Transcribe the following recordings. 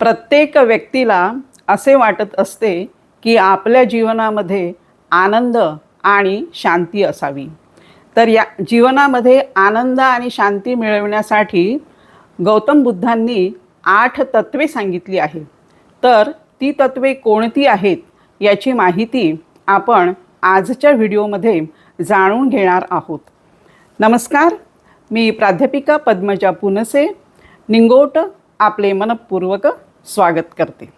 प्रत्येक व्यक्तीला असे वाटत असते की आपल्या जीवनामध्ये आनंद आणि शांती असावी. तर या जीवनामध्ये आनंद आणि शांती मिळवण्यासाठी गौतम बुद्धांनी आठ तत्वे सांगितली आहे तर ती तत्वे कोणती आहेत याची माहिती आपण आजच्या व्हिडिओमध्ये जाणून घेणार आहोत. नमस्कार मी प्राध्यापिका पद्मजा पुनसे निंगोट आपले मनपूर्वक स्वागत करते.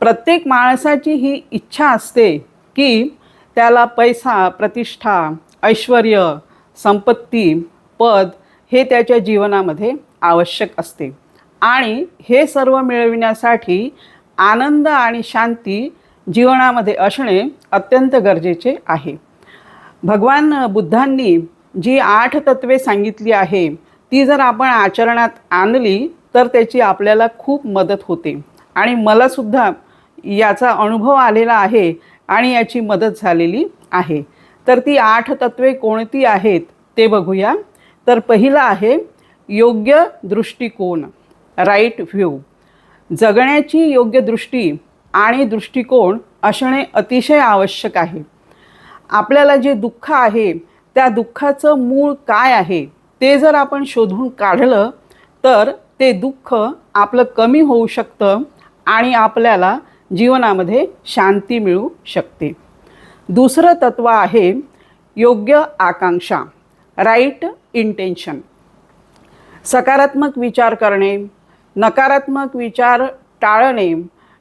प्रत्येक माणसाची ही इच्छा असते की त्याला पैसा प्रतिष्ठा ऐश्वर संपत्ती पद हे त्याच्या जीवनामध्ये आवश्यक असते. आणि हे सर्व मिळविण्यासाठी आनंद आणि शांती जीवनामध्ये असणे अत्यंत गरजेचे आहे. भगवान बुद्धांनी जी आठ तत्वे सांगितली आहे ती जर आपण आचरणात आणली तर त्याची आपल्याला खूप मदत होते. आणि मलासुद्धा याचा अनुभव आलेला आहे आणि याची मदत झालेली आहे. तर ती आठ तत्वे कोणती आहेत ते बघूया. तर पहिलं आहे योग्य दृष्टिकोन राईट व्ह्यू जगण्याची योग्य दृष्टी आणि दृष्टिकोन असणे अतिशय आवश्यक आहे. आपल्याला जे दुःख आहे त्या दुःखाचं मूळ काय आहे ते जर आपण शोधून काढलं तर ते दुःख आपलं कमी होऊ शकतं आणि आपल्याला जीवनामध्ये शांती मिळू शकते. दुसरं तत्व आहे योग्य आकांक्षा राईट इंटेन्शन सकारात्मक विचार करणे नकारात्मक विचार टाळणे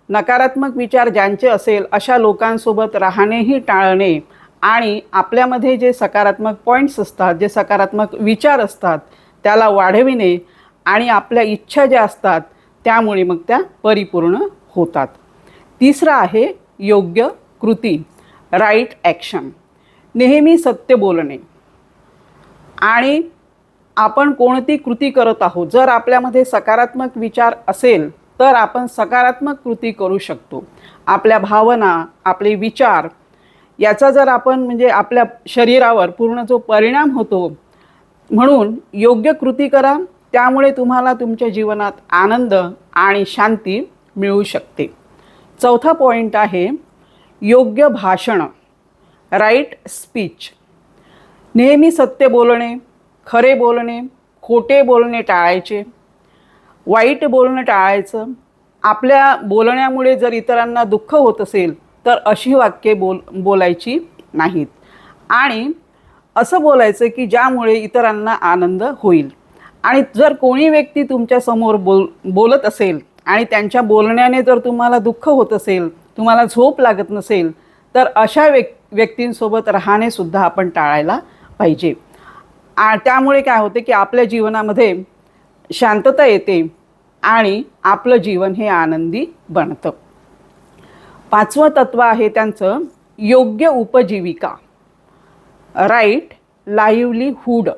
नकारात्मक विचार ज्यांचे असेल अशा लोकांसोबत राहणेही टाळणे आणि आपल्यामध्ये जे सकारात्मक पॉईंट्स असतात जे सकारात्मक विचार असतात त्याला वाढविणे आणि आपल्या इच्छा ज्या असतात त्यामुळे मग त्या परिपूर्ण होतात. तिसरं आहे योग्य कृती राईट ॲक्शन नेहमी सत्य बोलणे. आणि आपण कोणती कृती करत आहोत जर आपल्यामध्ये सकारात्मक विचार असेल तर आपण सकारात्मक कृती करू शकतो. आपल्या भावना आपले विचार याचा जर आपण म्हणजे आपल्या शरीरावर पूर्ण जो परिणाम होतो म्हणून योग्य कृती करा त्यामुळे तुम्हाला तुमच्या जीवनात आनंद आणि शांती मिळू शकते. चौथा पॉईंट आहे योग्य भाषण राईट स्पीच नेहमी सत्य बोलणे खरे बोलणे खोटे बोलणे टाळायचे. वाईट बोलणं टाळायचं. आपल्या बोलण्यामुळे जर इतरांना दुःख होत असेल तर अशी वाक्ये बोल बोलायची नाहीत. आणि असं बोलायचं की ज्यामुळे इतरांना आनंद होईल. आणि जर कोणी व्यक्ती तुमच्यासमोर बोल बोलत असेल आणि त्यांच्या बोलण्याने जर तुम्हाला दुःख होत असेल तुम्हाला झोप लागत नसेल तर अशा व्यक् व्यक्तींसोबत राहणेसुद्धा आपण टाळायला पाहिजे. आ त्यामुळे काय होते की आपल्या जीवनामध्ये शांतता येते आणि आपलं जीवन हे आनंदी बनतं. पाचवं तत्व आहे त्यांचं योग्य उपजीविका. Right livelihood.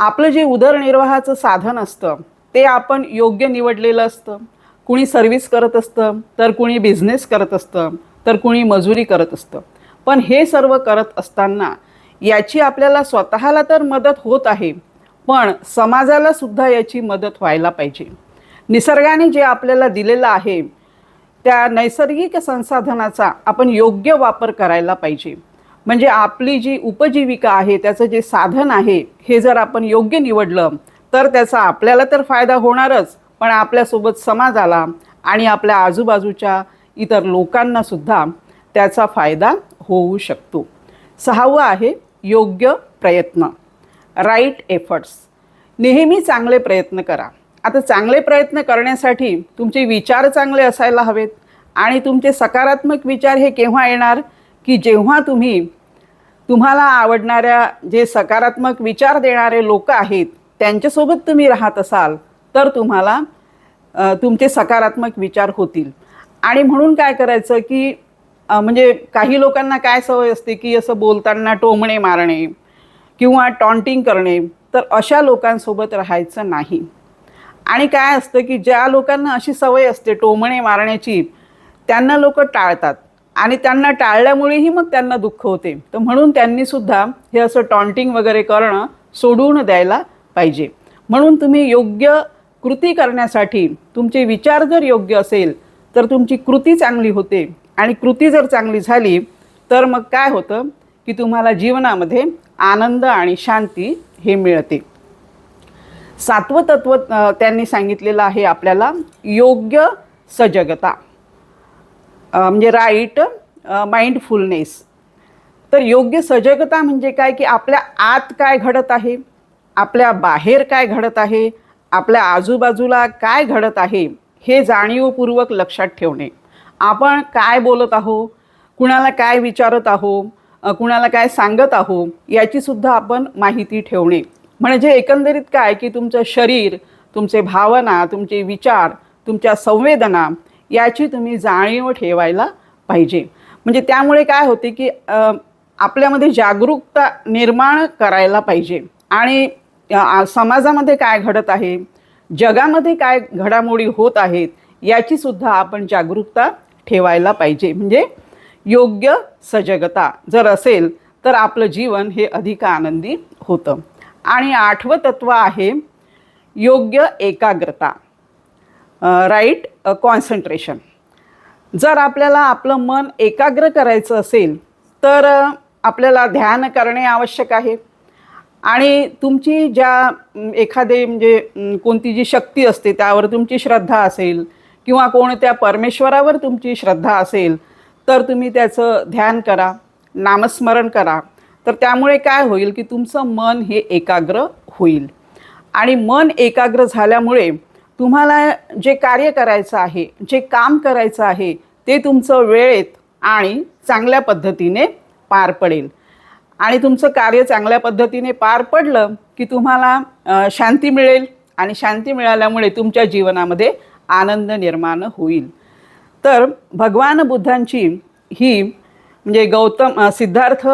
आपलं जे उदरनिर्वाहाचं साधन असतं ते आपण योग्य निवडलेलं असतं. कुणी सर्व्हिस करत असतं तर कुणी बिझनेस करत असतं तर कुणी मजुरी करत असतं. पण हे सर्व करत असताना याची आपल्याला स्वतःला तर मदत होत आहे पण समाजाला सुद्धा याची मदत व्हायला पाहिजे. निसर्गाने जे आपल्याला दिलेलं आहे त्या नैसर्गिक संसाधनाचा आपण योग्य वापर करायला पाहिजे. म्हणजे आपली जी उपजीविका आहे त्याचं जे साधन आहे हे जर आपण योग्य निवडलं तर त्याचा आपल्याला तर फायदा होणारच पण आपल्यासोबत समाजाला आणि आपल्या आजूबाजूच्या इतर लोकांनासुद्धा त्याचा फायदा होऊ शकतो. सहावं आहे योग्य प्रयत्न. राईट एफर्ट्स नेहमी चांगले प्रयत्न करा. आता चांगले प्रयत्न करण्यासाठी तुमचे विचार चांगले असायला हवेत आणि तुमचे सकारात्मक विचार हे केव्हा येणार? की जेव्हा तुम्ही तुम्हाला आवडणाऱ्या जे सकारात्मक विचार देणारे लोक आहेत त्यांच्यासोबत तुम्ही राहत असाल तर तुम्हाला तुमचे सकारात्मक विचार होतील. आणि म्हणून काय करायचं की म्हणजे काही लोकांना काय सवय असते की असं बोलताना टोमणे मारणे किंवा टॉन्टिंग करणे तर अशा लोकांसोबत राहायचं नाही. आणि काय असतं की ज्या लोकांना अशी सवय असते टोमणे मारण्याची त्यांना लोक टाळतात. आणि त्यांना टाळल्यामुळेही मग त्यांना दुःख होते. तर म्हणून त्यांनी सुद्धा हे असं टॉन्टिंग वगैरे करणं सोडून द्यायला पाहिजे. म्हणून तुम्ही योग्य कृती करण्यासाठी तुमचे विचार जर योग्य असेल तर तुमची कृती चांगली होते आणि कृती जर चांगली झाली तर मग काय होतं की तुम्हाला जीवनामध्ये आनंद आणि शांती हे मिळते. सातवं तत्व त्यांनी सांगितलेलं आहे आपल्याला योग्य सजगता. म्हणजे राईट माइंडफुलनेस. तर योग्य सजगता म्हणजे काय? की आपल्या आत काय घडत आहे? आपल्या बाहेर काय घडत आहे? आपल्या आजूबाजूला काय घडत आहे? हे जाणीवपूर्वक लक्षात ठेवणे. आपण काय बोलत आहो? कुणाला काय विचारत आहो? कुणाला काय सांगत आहो? याचीसुद्धा आपण माहिती ठेवणे. म्हणजे एकंदरीत काय? की तुमचं शरीर तुमचे भावना तुमचे विचार तुमच्या संवेदना याची तुम्ही जाणीव ठेवायला पाहिजे. म्हणजे त्यामुळे काय होते की आपल्यामध्ये जागरूकता निर्माण करायला पाहिजे. आणि समाजामध्ये काय घडत आहे जगामध्ये काय घडामोडी होत आहेत याची सुद्धा आपण जागरूकता ठेवायला पाहिजे. म्हणजे योग्य सजगता जर असेल तर आपलं जीवन हे अधिक आनंदी होतं. आणि आठवं तत्व आहे योग्य एकाग्रता. Right concentration. जर आपल्याला आपलं मन एकाग्र करायचं असेल तर आपल्याला ध्यान करणे आवश्यक आहे. आणि तुमची ज्या एखादे म्हणजे कोणती जी शक्ती असते त्यावर तुमची श्रद्धा असेल किंवा कोणत्या परमेश्वरावर तुमची श्रद्धा असेल तर तुम्ही त्याचं ध्यान करा नामस्मरण करा. तर त्यामुळे काय होईल की तुमचं मन हे एकाग्र होईल. आणि मन एकाग्र झाल्यामुळे तुम्हाला जे कार्य करायचं आहे जे काम करायचं आहे ते तुमचं वेळेत आणि चांगल्या पद्धतीने पार पडेल. आणि तुमचं कार्य चांगल्या पद्धतीने पार पडलं की तुम्हाला शांती मिळेल आणि शांती मिळाल्यामुळे तुमच्या जीवनामध्ये आनंद निर्माण होईल. तर भगवान बुद्धांची ही म्हणजे गौतम सिद्धार्थ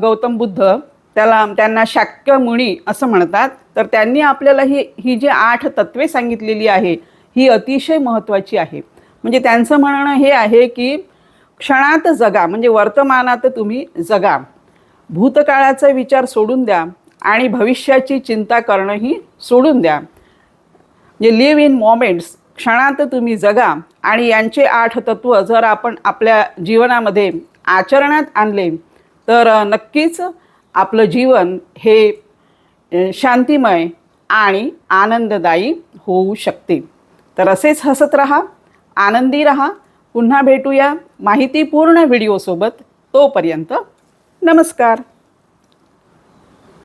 गौतम बुद्ध त्याला त्यांना शाक्य मुनी असं म्हणतात. तर त्यांनी आपल्याला ही ही जी आठ तत्वे सांगितलेली आहे ही अतिशय महत्त्वाची आहे. म्हणजे त्यांचं म्हणणं हे आहे की क्षणात जगा म्हणजे वर्तमानात तुम्ही जगा. भूतकाळाचा विचार सोडून द्या आणि भविष्याची चिंता करणंही सोडून द्या. म्हणजे लिव्ह इन मोमेंट्स क्षणात तुम्ही जगा आणि यांचे आठ तत्त्व जर आपण आपल्या जीवनामध्ये आचरणात आणले तर नक्कीच आपलं जीवन हे शांतिमय आणि आनंददायी होऊ शकते. तर असेच हसत रहा आनंदी रहा. पुन्हा भेटूया माहितीपूर्ण व्हिडिओसोबत. तोपर्यंत नमस्कार.